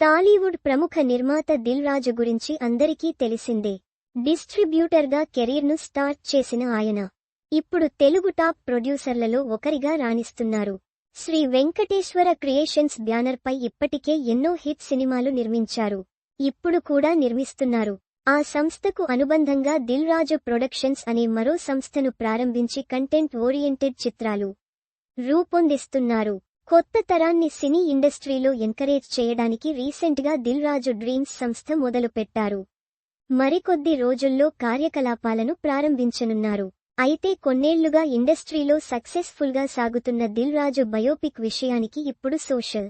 టాలీవుడ్ ప్రముఖ నిర్మాత దిల్ రాజు గురించి అందరికీ తెలిసిందే. డిస్ట్రిబ్యూటర్గా కెరీర్ను స్టార్ట్ చేసిన ఆయన. ఇప్పుడు తెలుగు టాప్ ప్రొడ్యూసర్లలో ఒకరిగా రాణిస్తున్నారు. శ్రీ వెంకటేశ్వర క్రియేషన్స్ బ్యానర్పై ఇప్పటికే ఎన్నో హిట్ సినిమాలు నిర్మించారు. ఇప్పుడు కూడా నిర్మిస్తున్నారు. ఆ సంస్థకు అనుబంధంగా దిల్ రాజు ప్రొడక్షన్స్ అనే మరో సంస్థను ప్రారంభించి కంటెంట్ ఓరియంటెడ్ చిత్రాలు రూపొందిస్తున్నారు. కొత్త తరాన్ని సినీ ఇండస్ట్రీలో ఎంకరేజ్ చేయడానికి రీసెంట్గా దిల్ రాజు డ్రీమ్స్ సంస్థ మొదలుపెట్టారు. మరికొద్ది రోజుల్లో కార్యకలాపాలను ప్రారంభించనున్నారు. అయితే కొన్నేళ్ళుగా ఇండస్ట్రీలో సక్సెస్ఫుల్గా సాగుతున్న దిల్ రాజు బయోపిక్ విషయానికి ఇప్పుడు సోషల్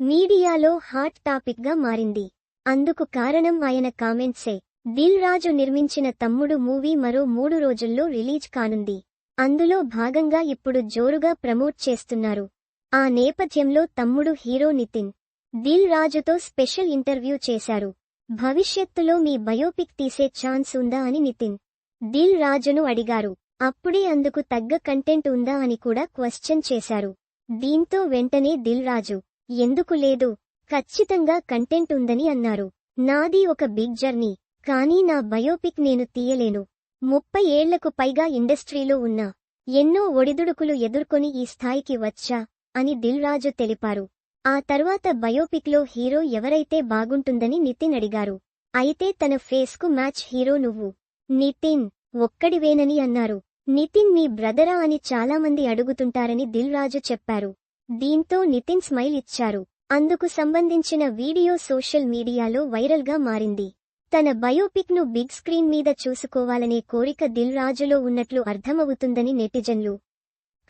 మీడియాలో హాట్ టాపిక్గా మారింది. అందుకు కారణం ఆయన కామెంట్సే. దిల్ రాజు నిర్మించిన తమ్ముడు మూవీ మరో మూడు రోజుల్లో రిలీజ్ కానుంది. అందులో భాగంగా ఇప్పుడు జోరుగా ప్రమోట్ చేస్తున్నారు. ఆ నేపథ్యంలో తమ్ముడు హీరో నితిన్ దిల్ రాజుతో స్పెషల్ ఇంటర్వ్యూ చేశారు. భవిష్యత్తులో మీ బయోపిక్ తీసే ఛాన్స్ ఉందా అని నితిన్ దిల్ రాజును అడిగారు. అప్పుడే అందుకు తగ్గ కంటెంట్ ఉందా అని కూడా క్వశ్చన్ చేశారు. దీంతో వెంటనే దిల్ రాజు ఎందుకు లేదు ఖచ్చితంగా కంటెంట్ ఉందని అన్నారు. నాది ఒక బిగ్ జర్నీ కానీ నా బయోపిక్ నేను తీయలేను. ముప్పై ఏళ్ళకు పైగా ఇండస్ట్రీలో ఉన్నా ఎన్నో ఒడిదుడుకులు ఎదుర్కొని ఈ స్థాయికి వచ్చా అని దిల్ రాజు తెలిపారు. ఆ తర్వాత బయోపిక్లో హీరో ఎవరైతే బాగుంటుందని నితిన్ అడిగారు. అయితే తన ఫేస్కు మ్యాచ్ హీరో నువ్వు. నితిన్ ఒక్కడివేనని అన్నారు. నితిన్ మీ బ్రదరా అని చాలామంది అడుగుతుంటారని దిల్ రాజు చెప్పారు. దీంతో నితిన్ స్మైల్ ఇచ్చారు. అందుకు సంబంధించిన వీడియో సోషల్ మీడియాలో వైరల్గా మారింది. తన బయోపిక్ను బిగ్ స్క్రీన్ మీద చూసుకోవాలనే కోరిక దిల్ రాజులో ఉన్నట్లు అర్థమవుతుందని నెటిజన్లు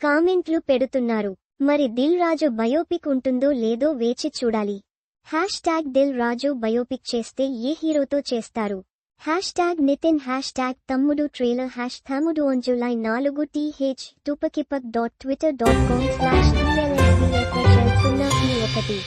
కామెంట్లు పెడుతున్నారు. మరి దిల్ రాజు బయోపిక్ ఉంటుందో లేదో వేచి చూడాలి. Hashtag Dil Raju biopic చేస్తే ఏ హీరోతో చేస్తారు? Hashtag Nithin hashtag Thammudu trailer hash Thammudu on July నాలుగు TH టుపకిపక్ dot Twitter dot com slash ఒకటి.